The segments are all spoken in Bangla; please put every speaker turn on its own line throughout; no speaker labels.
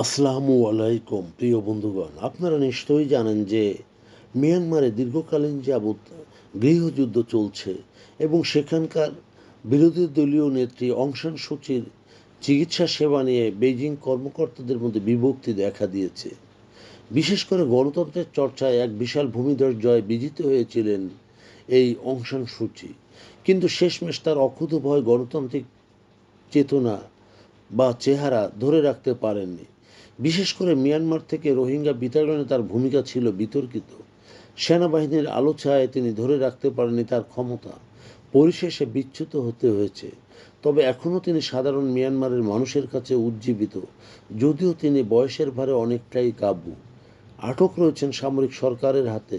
আসসালামু আলাইকুম, প্রিয় বন্ধুগণ। আপনারা নিশ্চয়ই জানেন যে মিয়ানমারে দীর্ঘকালীন যাবৎ গৃহযুদ্ধ চলছে এবং সেখানকার বিরোধী দলীয় নেত্রী অংশান সূচির চিকিৎসা সেবা নিয়ে বেইজিং কর্মকর্তাদের মধ্যে বিভক্তি দেখা দিয়েছে। বিশেষ করে গণতন্ত্রের চর্চায় এক বিশাল ভূমিধর জয় বিজিত হয়েছিলেন এই অংশান সূচি কিন্তু শেষমেশ তার অক্ষুত ভয় গণতান্ত্রিক চেতনা বা চেহারা ধরে রাখতে পারেননি। বিশেষ করে মিয়ানমার থেকে রোহিঙ্গা বিতাড়নে তার ভূমিকা ছিল বিতর্কিত। সেনাবাহিনীর আলোচনায় তিনি ধরে রাখতে পারেননি তার ক্ষমতা। পরিশেষে বিচ্যুত হতে হয়েছে। তবে এখনও তিনি সাধারণ মিয়ানমারের মানুষের কাছে উজ্জীবিত। যদিও তিনি বয়সের ভারে অনেকটাই কাবু। আটক রয়েছেন সামরিক সরকারের হাতে।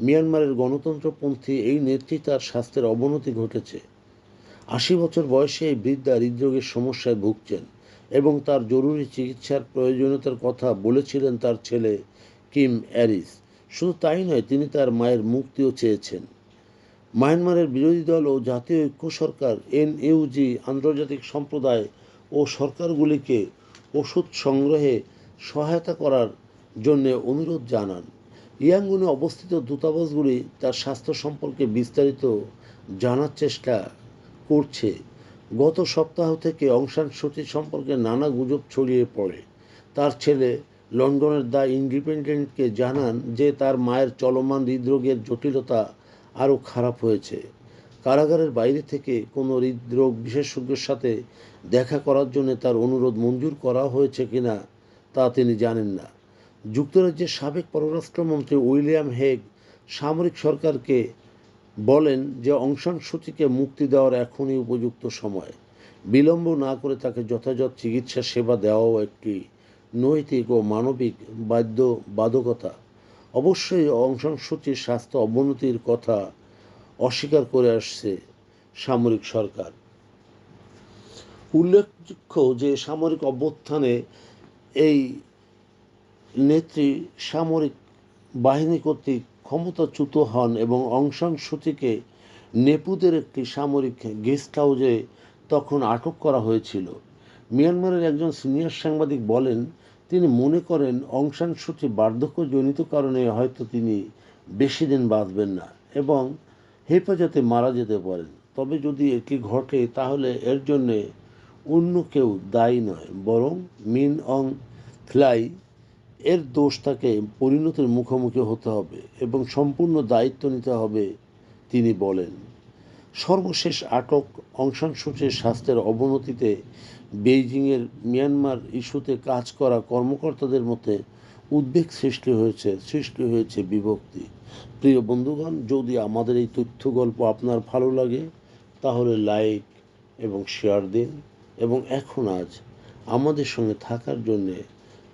মিয়ানমারের গণতন্ত্রপন্থী এই নেত্রী তার স্বাস্থ্যের অবনতি ঘটেছে। আশি বছর বয়সে এই বৃদ্ধা হৃদরোগের সমস্যায় ভুগছেন। এবং তার জরুরি চিকিৎসার প্রয়োজনীয়তার কথা বলেছিলেন তার ছেলে কিম অ্যারিস। শুধু তাই নয়, তিনি তার মায়ের মুক্তিও চেয়েছেন। মায়ানমারের বিরোধী দল ও জাতীয় ঐক্য সরকার, এনইউজি, আন্তর্জাতিক সম্প্রদায় ও সরকারগুলিকে ওষুধ সংগ্রহে সহায়তা করার জন্য অনুরোধ জানান। ইয়াঙ্গুনে অবস্থিত দূতাবাসগুলি তার স্বাস্থ্য সম্পর্কে বিস্তারিত জানার চেষ্টা করছে। গত সপ্তাহ থেকে অংশান সূচি সম্পর্কে নানা গুজব ছড়িয়ে পড়ে। তার ছেলে লন্ডনের দ্য ইন্ডিপেন্ডেন্টকে জানান যে তার মায়ের চলমান হৃদরোগের জটিলতা আরও খারাপ হয়েছে। কারাগারের বাইরে থেকে কোনো হৃদরোগ বিশেষজ্ঞের সাথে দেখা করার জন্য তার অনুরোধ মঞ্জুর করা হয়েছে কিনা তা তিনি জানেন না। যুক্তরাজ্যের সাবেক পররাষ্ট্রমন্ত্রী উইলিয়াম হেগ সামরিক সরকারকে বলেন যে অংশান সূচিকে মুক্তি দেওয়ার এখনই উপযুক্ত সময়। বিলম্ব না করে তাকে যথাযথ চিকিৎসা সেবা দেওয়াও একটি নৈতিক ও মানবিক বাধ্য বাধকতা। অবশ্যই অংশান সূচির স্বাস্থ্য অবনতির কথা অস্বীকার করে আসছে সামরিক সরকার। উল্লেখযোগ্য যে সামরিক অভ্যুত্থানে এই নেত্রী সামরিক বাহিনী কর্তৃক ক্ষমতাচ্যুত হন এবং অংশান সূচিকে নেপুদের একটি সামরিক গেস্ট হাউসে তখন আটক করা হয়েছিল। মিয়ানমারের একজন সিনিয়র সাংবাদিক বলেন, তিনি মনে করেন অংশান সূচি বার্ধক্যজনিত কারণে হয়তো তিনি বেশি দিন বাঁচবেন না এবং হেফাজতে মারা যেতে পারেন। তবে যদি এটি ঘটে, তাহলে এর জন্যে অন্য কেউ দায়ী নয়, বরং মিন অং ফ্লাই এর দোষ তাকে পরিণতির মুখোমুখি হতে হবে এবং সম্পূর্ণ দায়িত্ব নিতে হবে, তিনি বলেন। সর্বশেষ আটক অংশান সূচির স্বাস্থ্যের অবনতিতে বেইজিংয়ের মিয়ানমার ইস্যুতে কাজ করা কর্মকর্তাদের মধ্যে উদ্বেগ সৃষ্টি হয়েছে সৃষ্টি হয়েছে বিভক্তি। প্রিয় বন্ধুগণ, যদি আমাদের এই তথ্য গল্প আপনার ভালো লাগে, তাহলে লাইক এবং শেয়ার দিন। এবং এখন আজ আমাদের সঙ্গে থাকার জন্যে